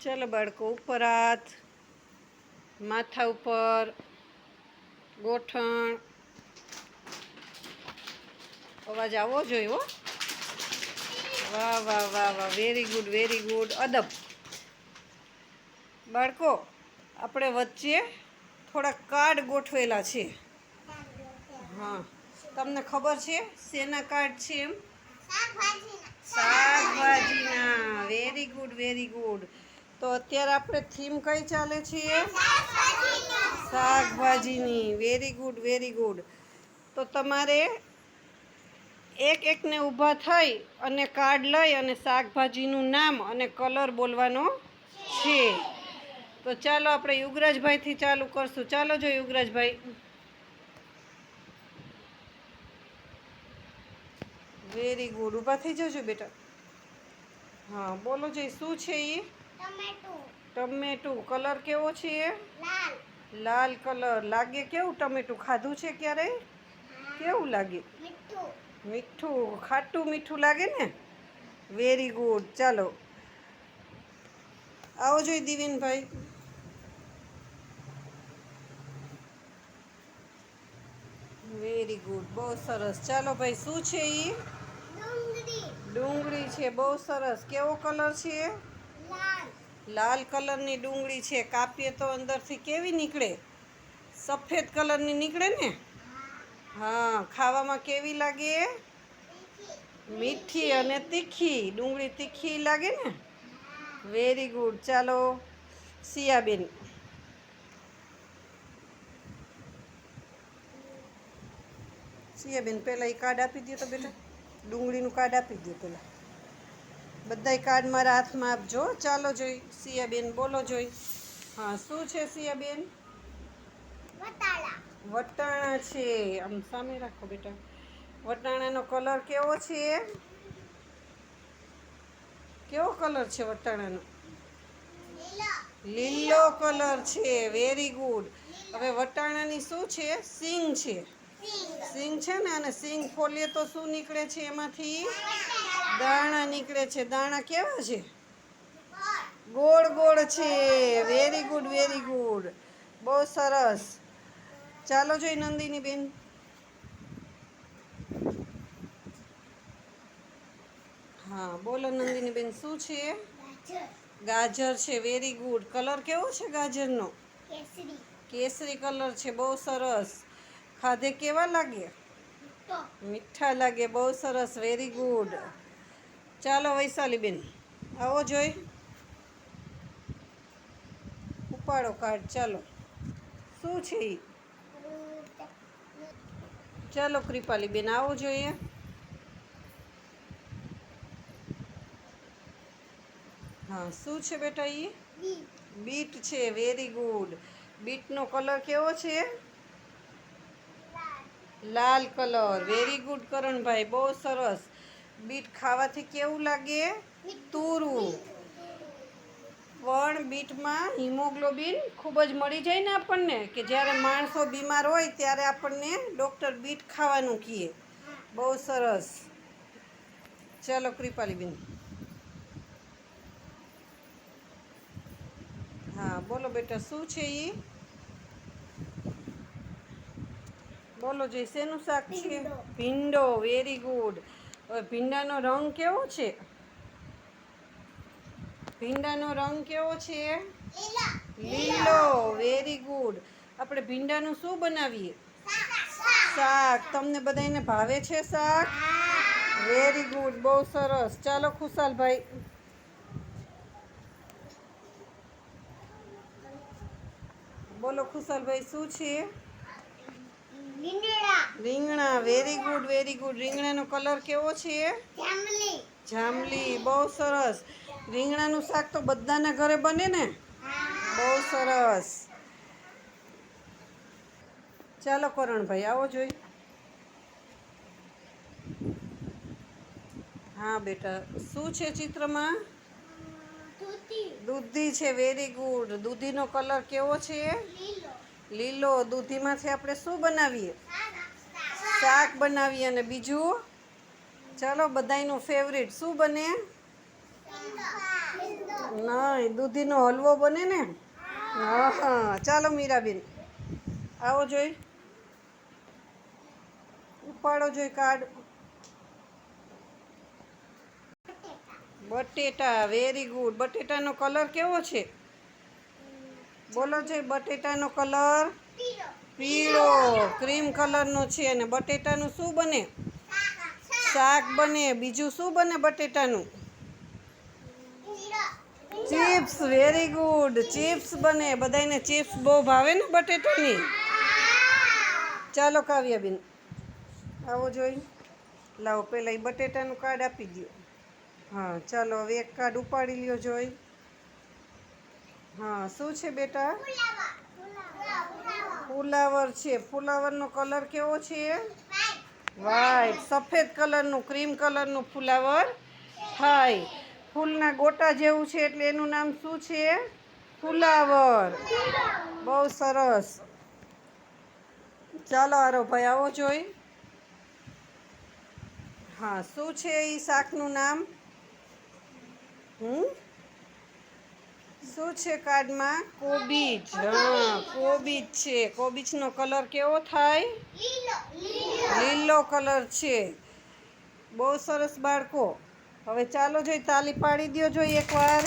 ચાલો બાળકો ઉપર હાથ માથા ઉપર ગોઠણ. અવાજ આવવો જોઈએ હો. વાહ વાહ વાહ વાહ વેરી ગુડ વેરી ગુડ અદબ. બાળકો આપણે વચ્ચે થોડા કાર્ડ ગોઠવેલા છે. હા તમને ખબર છે? શેના કાર્ડ છે એમ? શાકભાજીના. વેરી ગુડ વેરી ગુડ તો અત્યારે આપણે થીમ કઈ ચાલે છીએ? શાકભાજીની. વેરી ગુડ વેરી ગુડ તો તમારે એક એકને ઊભા થઈ અને કાર્ડ લઈ અને શાકભાજીનું નામ અને કલર બોલવાનો છે. તો ચાલો આપણે યુગરાજભાઈથી ચાલુ કરશું. ચાલો જો યુગરાજભાઈ. વેરી ગુડ ઊભા થઈ જજો બેટા. હા, બોલો જઈ શું છે એ ટમેટું. કલર કેવો છે એ? લાલ. કલર. લાગે કેવું ટમેટું? ખાધું છે ક્યારેય? કેવું લાગે? મીઠું. ખાટું મીઠું લાગે ને? વેરી ગુડ ચાલો. આવો જોઈ દિવીનભાઈ. વેરી ગુડ બહુ સરસ. ચાલો ભાઈ શું છે એ ડુંગળી. છે. બહુ સરસ. કેવો કલર છે લાલ કલરની ડુંગળી છે. કાપીએ તો અંદરથી કેવી નીકળે? સફેદ કલરની નીકળે ને? હા, ખાવામાં કેવી લાગે? મીઠી અને તીખી. ડુંગળી તીખી લાગે ને? વેરી ગુડ ચાલો, સિયાબેન. સિયાબેન પહેલાં એ કાર્ડ આપી દો તો બેટા. ડુંગળીનું કાર્ડ આપી દો પહેલાં. બધાય કાર્ડ મારા હાથમાં આપજો ચાલો જોઈ. સિયાબેન બોલો જોઈ. હા શું છે સિયાબેન? વટાણા. છે. આમ સામે રાખો બેટા. વટાણાનો કલર કેવો છે? કેવો કલર છે વટાણાનો? લીલો. કલર છે. Very good. હવે વટાણાની શું છે? સિંગ છે. સિંગ. છે ને? અને સિંગ ફોલીએ તો શું નીકળે છે એમાંથી? દાણા નીકળે છે. દાણા કેવા છે? ગોળ ગોળ છે. વેરી ગુડ વેરી ગુડ બહુ સરસ. ચાલો જોઈ નંદિની બેન. હા, બોલો નંદિની બેન, શું છે? ગાજર છે. વેરી ગુડ કલર કેવો છે ગાજરનો? કેસરી કલર છે. બહુ સરસ. ખાધે કેવા લાગે? મીઠા લાગે. બહુ સરસ. વેરી ગુડ ચાલો વૈશાલીબેન, આવો જોઈ. ઉપાડો કાર્ડ ચાલો. શું છે એ ચાલો કૃપાલીબેન, આવો જોઈએ. હા, શું છે બેટા એ બીટ છે વેરી ગુડ બીટનો કલર કેવો છે? લાલ. કલર વેરી ગુડ કરણભાઈ, બહુ સરસ. બીટ ખાવાથી કેવું લાગે? તુરું. પણ બીટમાં હિમોગ્લોબિન ખૂબ જ મળી જાય ને આપણને કે જ્યારે માણસો બીમાર હોય ત્યારે આપણને ડૉક્ટર બીટ ખાવાનું કહે. બહુ સરસ. ચલો કૃપાલીબેન. હા બોલો બેટા શું છે એ બોલો જય શેનું શાક છે. ભીંડો. વેરી ગુડ હવે ભીંડાનો રંગ કેવો છે? ભીંડાનો રંગ કેવો છે? લીલો. વેરી ગુડ આપણે ભીંડાનું શું બનાવીએ? શાક. તમને બધાને ભાવે છે શાક? વેરી ગુડ બહુ સરસ. ચાલો ખુશાલભાઈ. બોલો ખુશાલભાઈ, શું છે? રીંગણા. વેરી ગુડ વેરી ગુડ રીંગણાનો કલર કેવો છે જાંબલી. બહુ સરસ. રીંગણાનું શાક તો બધાના ઘરે બને ને? બહુ સરસ. ચાલો કરણભાઈ આવો જોઈ. હા બેટા શું છે ચિત્રમાં? દૂધી. છે વેરી ગુડ દૂધીનો કલર કેવો છે લીલો દૂધીમાંથી આપણે શું બનાવીએ? શાક બનાવીએ અને બીજું? ચાલો, બધાયનું ફેવરિટ શું બને? નહીં, દૂધીનો હલવો બને ને? હા, ચાલો મીરાબેન. આવો જોઈ. ઉપાડો જોઈ કાર્ડ બટેટા. વેરી ગુડ બટેટાનો કલર કેવો છે? બોલો છે બટેટાનો કલર? પીળો. ક્રીમ કલરનો છે અને બટેટાનું શું બને? શાક. બને. બીજું શું બને બટેટાનું? ચિપ્સ. Very good. ચિપ્સ બને. બધાને ચિપ્સ બહુ ભાવે ને બટેટાની? ચાલો કાવ્યાબેન આવો જોઈ. લાવો પહેલાં એ બટેટાનું કાર્ડ આપી દો હા ચાલો હવે એક કાર્ડ ઉપાડી લ્યો જોઈ. હા શું છે બેટા? ફુલાવર. છે. ફુલાવરનો કલર કેવો છે? વ્હાઈટ સફેદ કલરનું ક્રીમ કલરનું ફુલાવર. થાય ફૂલના ગોટા જેવું છે એટલે એનું નામ શું છે? ફુલાવર. બહુ સરસ. ચાલો આરો ભાઈ આવો જોઈ. હા શું છે એ શાકનું નામ? હમ? શું છે કાર્ડમાં? કોબીજ, હા, કોબીજ છે. કોબીજનો કલર કેવો થાય? લીલો કલર છે. બહુ સરસ બાળકો. હવે ચાલો જોઈ તાલી પાડી દ્યો જોઈ એકવાર.